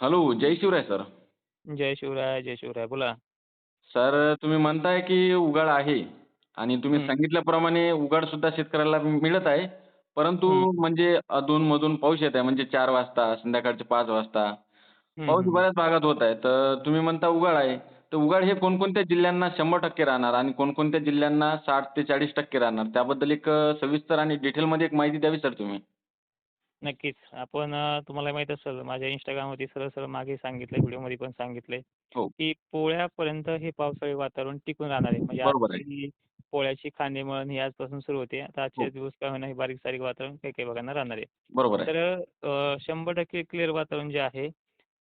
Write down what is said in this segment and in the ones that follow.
Hello जय Shivray sir. जय शिवराय जय शिवराय बोला. सर तुम्ही म्हणताय की उघाड आहे आणि तुम्ही हं. सांगितल्याप्रमाणे उघाड सुद्धा शेतकऱ्याला मिळत आहे. परंतु हं. म्हणजे अधूनमधून पाऊस येत आहे म्हणजे चार वाजता संध्याकाळचे पाच वाजता. हं, पाऊस हं. बऱ्याच भागात होत आहे. तर तुम्ही म्हणता उघाड आहे. तर उघाड हे कोणकोणत्या जिल्ह्यांना शंभर टक्के राहणार आणि कोणकोणत्या जिल्ह्यांना साठ ते चाळीस टक्के राहणार? त्याबद्दल एक अ, सविस्तर आणि डिटेलमध्ये एक माहिती द्यावी सर तुम्ही. नक्कीच. आपण अ, तुम्हाला माहीत असेल माझ्या इंस्टाग्रामवरती सरळ सरळ मागे सांगितलंय व्हिडिओमध्ये पण सांगितलंय हो. की पोळ्यापर्यंत हे पावसाळी वातावरण टिकून राहणार आहे. म्हणजे बरोबर आहे. आजची पोळ्याची खांदेमळण ही आजपासून सुरू होते. आता हो. आजचे दिवस काय होणार हे बारीक सारीक वातावरण काही काही भागांना राहणार आहे. बरोबर आहे. तर अ, शंभर टक्के क्लिअर वातावरण जे आहे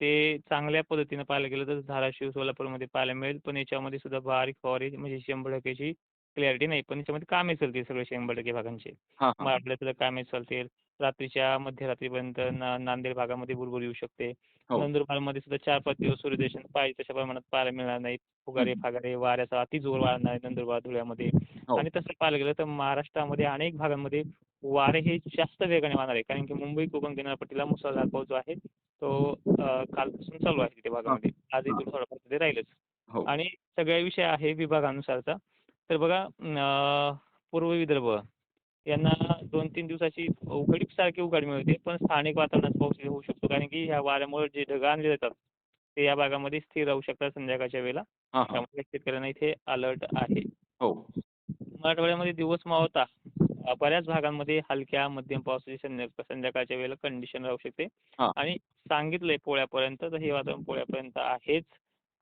ते चांगल्या पद्धतीनं पाहायला गेलं तर धाराशिव सोलापूरमध्ये पाहायला मिळेल. पण याच्यामध्ये सुद्धा बारीक फवारी म्हणजे शंभर टक्केची क्लॅरिटी नाही. पण याच्यामध्ये कामे चालतील सगळे शंभर टक्के भागांचे. हां हां. मराठवाड्यात सुद्धा कामे चालतील. रात्रीच्या मध्यरात्रीपर्यंत ना नांदेड भागामध्ये भुरभुर येऊ शकते. हो. नंदुरबारमध्ये सुद्धा चार पाच दिवस सूर्यदर्शन पाहिजे तशा प्रमाणात पाहायला मिळणार नाही फुगारे. फागारे वाऱ्याचा अति जोर वाढणार आहे नंदुरबार धुळ्यामध्ये. हो. आणि तसं पाहायला गेलं तर महाराष्ट्रामध्ये अनेक भागांमध्ये वारे हे जास्त वेगाने वाहणार आहे. कारण की मुंबई कोकण किनारपट्टीला मुसळधार पाऊस जो आहे तो कालपासून चालू आहे तिथे भागामध्ये. आजही हां तो थोडाफार तिथे राहीलच. हो. आणि सगळा विषय आहे विभागानुसारचा. तर बघा अं, पूर्व विदर्भ यांना दोन तीन दिवसाची उघडीप सारखी उघाड मिळते पण स्थानिक वातावरणात पाऊस होऊ शकतो कारण की ह्या वाऱ्यामुळे जे ढगं आणले जातात ते या भागामध्ये स्थिर राहू शकतात संध्याकाळच्या वेळेला. त्यामुळे शेतकऱ्यांना इथे अलर्ट आहे. हो. मराठवाड्यामध्ये दिवस मावळता अ, बऱ्याच भागांमध्ये हलक्या मध्यम पावसाची संध्या संध्याकाळच्या वेळेला कंडिशन राहू शकते. आणि सांगितलंय पोळ्यापर्यंत तर हे वातावरण पोळ्यापर्यंत आहेच.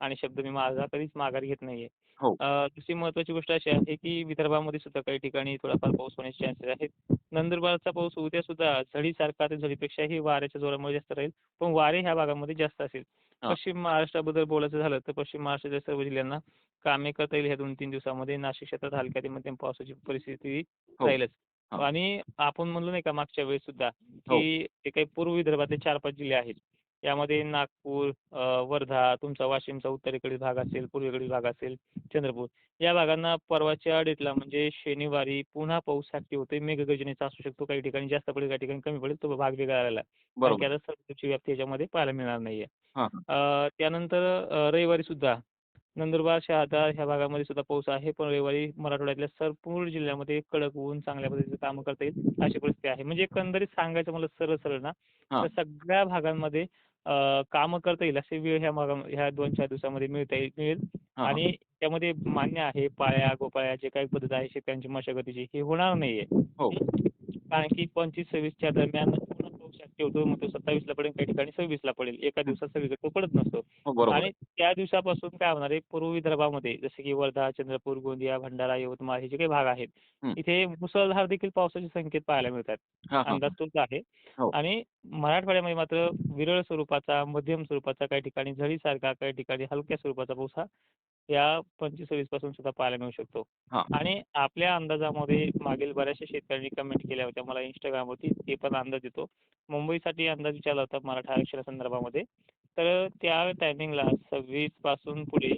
आणि शब्द मी माझा कधीच माघार घेत नाहीये. हो. दुसरी महत्त्वाची गोष्ट अशी आहे की विदर्भामध्ये सुद्धा काही ठिकाणी थोडाफार पाऊस होण्याचे चान्सेस आहेत. नंदुरबारचा पाऊस उद्या सुद्धा झडीसारखा ते झडीपेक्षाही वाऱ्याच्या जोरामुळे जास्त राहील. पण वारे ह्या भागामध्ये जास्त असेल. पश्चिम महाराष्ट्राबद्दल बोलायचं झालं तर पश्चिम महाराष्ट्राच्या सर्व जिल्ह्यांना कामे करता येईल ह्या दोन तीन दिवसामध्ये. नाशिक क्षेत्रात हलक्या ते मध्यम पावसाची परिस्थिती हो. राहीलच. आणि आपण म्हणलो नाही का मागच्या वेळेस सुद्धा हो. की जे काही पूर्व विदर्भातले चार पाच जिल्हे आहेत. यामध्ये नागपूर वर्धा तुमचा वाशिमचा उत्तरेकडील भाग असेल पूर्वेकडील भाग असेल चंद्रपूर. या भागांना परवाच्या डेटला म्हणजे शनिवारी पुन्हा पाऊस ऍक्टिव्ह होते मेघगर्जनेचा असू शकतो काही ठिकाणी जास्त पडेल काही ठिकाणी कमी पडेल तो भाग वेगळा राहिला. कारण की बरोबर. आता सर्दीची व्याप्ती याच्यामध्ये पाहायला मिळणार नाहीये. त्यानंतर रविवारी सुद्धा नंदुरबार शहादा ह्या भागामध्ये सुद्धा पाऊस आहे पण रविवारी मराठवाड्यातल्या संपूर्ण जिल्ह्यामध्ये कडक ऊन चांगल्या पद्धतीचं कामं करता येईल अशी परिस्थिती आहे. म्हणजे एकंदरीत सांगायचं मला सरळ सरळ ना तर सगळ्या भागांमध्ये कामं करता येईल असे वेळ ह्या ह्या दोन चार दिवसामध्ये मिळता येईल मिळेल. आणि त्यामध्ये मान्य आहे पाळ्या गोपाळ्या जे काही पद्धत आहे शेतकऱ्यांची मशागतीची हे होणार नाहीये. हो हं? कारण की पंचवीस सव्वीसच्या दरम्यान होतो मग तो सत्तावीसला पडेल काही ठिकाणी सव्वीसला पडेल. एका. दिवसात सगळीकडे तो पडत नसतो. हो आणि त्या दिवसापासून काय होणार आहे पूर्व विदर्भामध्ये जसे की वर्धा चंद्रपूर गोंदिया भंडारा यवतमाळ हे जे काही भाग आहेत. इथे मुसळधार देखील पावसाचे संकेत पाहायला मिळतात. अंदाज तोच आहे. हो. आणि मराठवाड्यामध्ये मात्र विरळ स्वरूपाचा मध्यम स्वरूपाचा काही ठिकाणी झडीसारखा काही ठिकाणी हलक्या स्वरूपाचा पाऊस हा या पंचवीस सव्वीसपासून सुद्धा पाहायला मिळू शकतो. हां. आणि आपल्या अंदाजामध्ये मागील बऱ्याचशा शेतकऱ्यांनी कमेंट केल्या होत्या. मला इंस्टाग्रामवरती ते पण अंदाज देतो मुंबईसाठी अंदाज विचारला होता मराठा आरक्षणासंदर्भामध्ये. तर त्या टायमिंगला सव्वीसपासून पुढे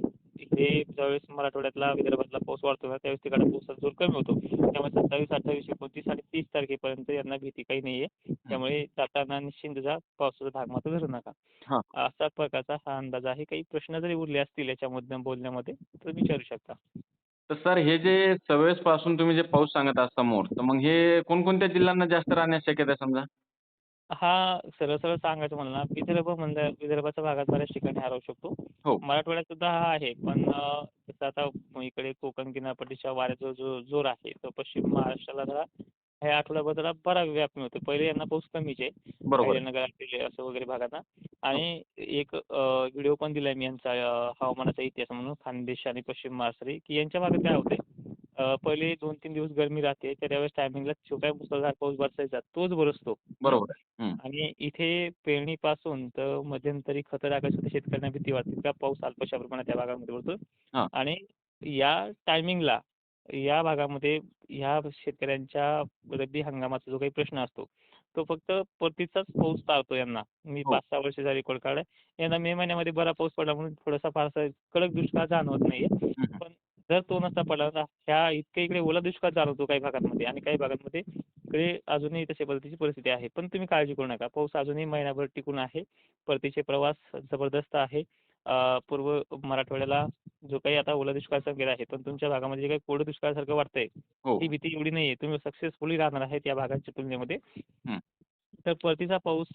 हे ज्यावेळेस मराठवाड्यातला विदर्भातला पाऊस वाढतो ना त्यावेळेस तिकडे पावसाचा जोर कमी होतो. त्यामुळे सत्तावीस अठ्ठावीस एकोणतीस आणि तीस तारखेपर्यंत यांना भीती काही नाही आहे त्यामुळे जाताना निश्चिंत जा पावसाचा भाग मात्र धरू नका. हां. असा प्रकारचा हा अंदाज आहे काही प्रश्न जरी उरले असतील याच्यामधनं बोलण्यामध्ये तर विचारू शकता. तर सर हे जे सव्वीसपासून तुम्ही जे पाऊस सांगत आहात समोर तर मग हे कोणकोणत्या जिल्ह्यांना जास्त राहण्यास शक्यता आहे समजा? हा सरळ सरळ सांगायचं म्हणलं ना विदर्भ म्हणलं विदर्भाच्या भागात बऱ्याच ठिकाणी हा राहू शकतो. हो. मराठवाड्यात सुद्धा हा आहे पण अं, जसं आता इकडे कोकण किनारपट्टीच्या वाऱ्याचा जो जोर आहे तो पश्चिम महाराष्ट्राला जरा ह्या आठवड्याभर जरा बरा व्याप मिळतो. पहिले यांना पाऊस कमीच आहे. बरोबर. आहे अहिल्यानगर असलेले असं वगैरे भागांना. हो आणि एक व्हिडिओ पण दिलाय मी यांचा अं, हवामानाचा इतिहास म्हणून खानदेश आणि पश्चिम महाराष्ट्र की यांच्या भागात काय होतंय पहिले दोन तीन दिवस गरमी राहते तर त्यावेळेस टायमिंगला जो काय मुसळधार पाऊस बरसायचा तोच बरसतो? बरोबर आहे. आणि इथे पेरणीपासून तर मध्यंतरी खतं टाकायसाठी शेतकऱ्यांना भीती वाटते. का पाऊस अल्पशा प्रमाणात त्या भागामध्ये पडतो. आणि या टायमिंगला या भागामध्ये ह्या शेतकऱ्यांच्या रब्बी हंगामाचा जो काही प्रश्न असतो तो फक्त परतीचाच पाऊस टाळतो यांना. मी हो. पाच सहा वर्षाचा रेकॉर्ड काढलाय यांना मे महिन्यामध्ये बरा पाऊस पडला म्हणून थोडासा फारसा कडक दुष्काळ जाणवत नाहीये. पण जर तो नसता पडला तर ह्या इतक्या इकडे ओला दुष्काळ जाणवतो काही भागांमध्ये आणि काही भागांमध्ये सगळे अजूनही तशा पद्धतीची परिस्थिती आहे. पण तुम्ही काळजी करू नका. पाऊस अजूनही महिनाभर टिकून आहे. परतीचे प्रवास जबरदस्त आहे. पूर्व मराठवाड्याला जो काही आता ओला दुष्काळ संकेत आहे पण तुमच्या भागामध्ये जे काही कोरडं दुष्काळासारखं वाटतंय हो. ती भीती एवढी नाही आहे तुम्ही सक्सेसफुली राहणार आहेत या भागाच्या तुलनेमध्ये. हं. तर परतीचा पाऊस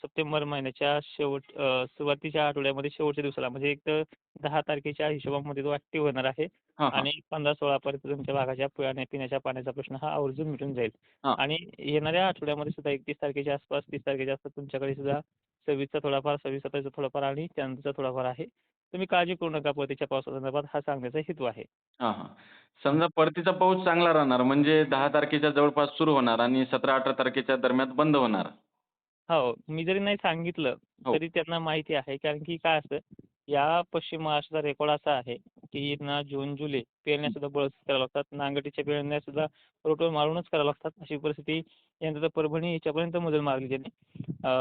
सप्टेंबर महिन्याच्या शेवट सुरुवातीच्या आठवड्यामध्ये शेवटच्या दिवसाला म्हणजे एक तर दहा तारखेच्या हिशोबामध्ये तो ॲक्टिव्ह होणार आहे आणि पंधरा सोळापर्यंत तुमच्या भागाच्या पाण्या पिण्याच्या पाण्याचा प्रश्न हा आवर्जून मिटून जाईल. आणि येणाऱ्या आठवड्यामध्ये सुद्धा एकतीस तारखेच्या आसपास तीस तारखेच्या आसपास तुमच्याकडे सुद्धा सव्वीसचा थोडाफार सव्वीस सत्तावीसचा थोडाफार आणि त्यानंतरचा थोडाफार आहे. तुम्ही काळजी करू नका परतीच्या पावसासंदर्भात हा सांगण्याचा हेतू आहे. हां हां. समजा परतीचा पाऊस चांगला राहणार म्हणजे दहा तारखेच्या जवळपास सुरू होणार आणि सतरा अठरा तारखेच्या दरम्यान बंद होणार. हो मी जरी नाही सांगितलं हो. तरी त्यांना माहिती आहे. कारण की काय असतं या पश्चिम महाराष्ट्राचा रेकॉर्ड असा आहे की ना जून जुलै पेरण्या सुद्धा बळच कराव्या लागतात. नांगरटीच्या पेरण्या सुद्धा रोटवर मारूनच कराव्या लागतात. अशी परिस्थिती यंदा परभणी याच्यापर्यंत मजल मारली त्यांनी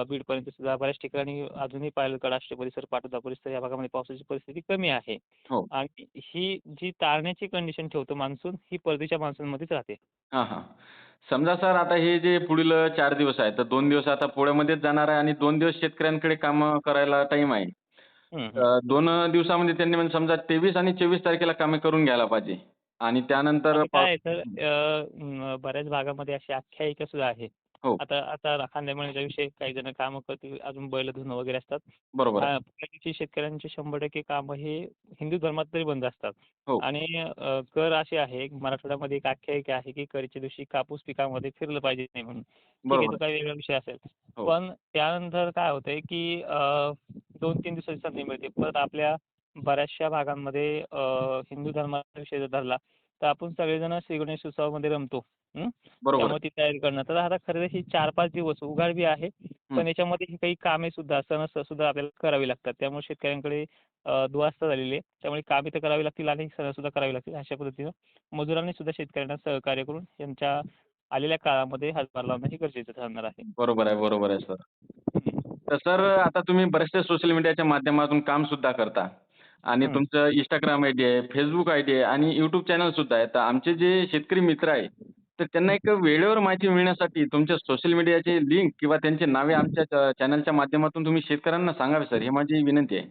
बीडपर्यंत सुद्धा बऱ्याच ठिकाणी अजूनही पायलकडा आष्टे परिसर पाटोदा परिसर या भागामध्ये पावसाची परिस्थिती कमी आहे. हो. आणि ही जी तारण्याची कंडिशन ठेवतो मान्सून ही परतीच्या मान्सूनमध्येच राहते. हां हां. समजा सर आता हे जे पुढील चार दिवस आहेत तर दोन दिवस आता पोळ्यामध्येच जाणार आहे आणि दोन दिवस शेतकऱ्यांकडे कामं करायला टाईम आहे. दोन दिवसामध्ये त्यांनी म्हणजे समजा तेवीस आणि चोवीस तारखेला कामे करून घ्यायला पाहिजे. आणि त्यानंतर काय आहे बऱ्याच भागामध्ये अशी आख्यायिका सुद्धा आहे. हो. आता आता खांदेमळीचा विषय काही जण कामं करतील अजून बैल धुणं वगैरे असतात बरोबर आहे. पहिल्या दिवशी शेतकऱ्यांचे शंभर टक्के कामं हे हिंदू धर्मात तरी बंद असतात हो. आणि अ, कर असे आहे मराठवाड्यामध्ये एक आख्यायिका आहे की करच्या दिवशी कापूस पिकामध्ये फिरलं पाहिजे नाही म्हणून ठीक आहे बरोबर तो काही वेगळा विषय असेल हो. पण त्यानंतर काय होतंय की अ, दोन तीन दिवसाची संधी मिळते परत आपल्या बऱ्याचशा भागांमध्ये अ, हिंदू धर्माचा विषय जर धरला तर आपण सगळेजण श्री गणेश उत्सवामध्ये रमतो. त्यामुळे ती तयारी करणं तर आता खरं ही चार पाच दिवस उघाड बी आहे पण याच्यामध्ये ही काही कामे सुद्धा सण सुद्धा आपल्याला करावी लागतात. त्यामुळे शेतकऱ्यांकडे अ, दुरास्ता झालेली आहे. त्यामुळे कामे तर करावी लागतील आणि सण सुद्धा करावी लागतील अशा पद्धतीनं मजुरांनी सुद्धा शेतकऱ्यांना सहकार्य करून यांच्या आलेल्या काळामध्ये हातभार लावणं हे गरजेचं ठरणार आहे. बरोबर आहे बरोबर आहे सर. तर सर आता तुम्ही बरेचसे सोशल मीडियाच्या माध्यमातून काम सुद्धा करता. आणि. तुमचं इंस्टाग्राम आय डी आहे फेसबुक आय डी आहे आणि यूट्यूब चॅनल सुद्धा आहे. तर आमचे जे शेतकरी मित्र आहे तर त्यांना एक वेळेवर माहिती मिळण्यासाठी तुमच्या सोशल मीडियाचे लिंक किंवा त्यांचे नावे आमच्या चॅनलच्या माध्यमातून तुम्ही शेतकऱ्यांना सांगावे सर. ही माझी विनंती आहे.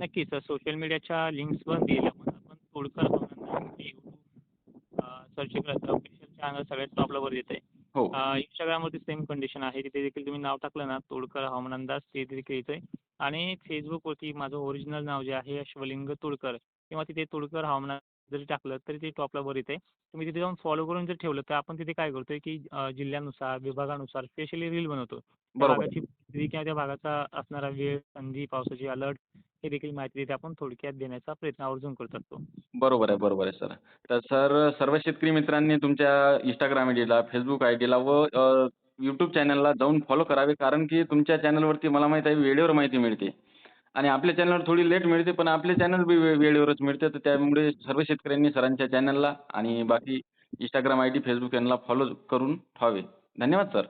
नक्कीच सोशल मीडियाच्या लिंक्स पण दिल्या पण आपण तोडकर सर्च ऑफिशियल चॅनल सगळ्यात टॉपला वर येत आहे हो. इंस्टाग्रामवरती सेम कंडिशन आहे. तिथे देखील तुम्ही नाव टाकलं ना तोडकर हवामान अंदाज ते देखील येतंय आणि फेसबुकवरती माझं ओरिजिनल नाव जे आहे अश्वलिंग तोडकर. किंवा तिथे तोडकर हवामान जरी टाकलं तरी ते टॉपला वर येते तुम्ही तिथे जाऊन फॉलो करून जर ठेवलं तर आपण तिथे काय करतोय की जिल्ह्यानुसार विभागानुसार स्पेशली रील बनवतो. त्या. भागाची किंवा त्या भागाचा असणारा वेळ संधी पावसाची अलर्ट हे देखील माहिती तिथे आपण थोडक्यात देण्याचा प्रयत्न आवर्जून करत असतो बरोबर आहे बरोबर आहे सर. तर सर सर्व शेतकरी मित्रांनी तुमच्या इंस्टाग्राम आय डीला फेसबुक आय डीला व यूट्यूब चॅनलला जाऊन फॉलो करावे कारण की तुमच्या चॅनलवरती मला माहीत आहे वेळेवर माहिती मिळते. आणि आपल्या चॅनलवर थोडी लेट मिळते पण आपले चॅनल बी वे- वेळेवरच मिळते. तर त्यामुळे सर्व शेतकऱ्यांनी सरांच्या चॅनलला आणि बाकी इंस्टाग्राम आय डी फेसबुक यांना फॉलो करून ठेवावे. धन्यवाद सर.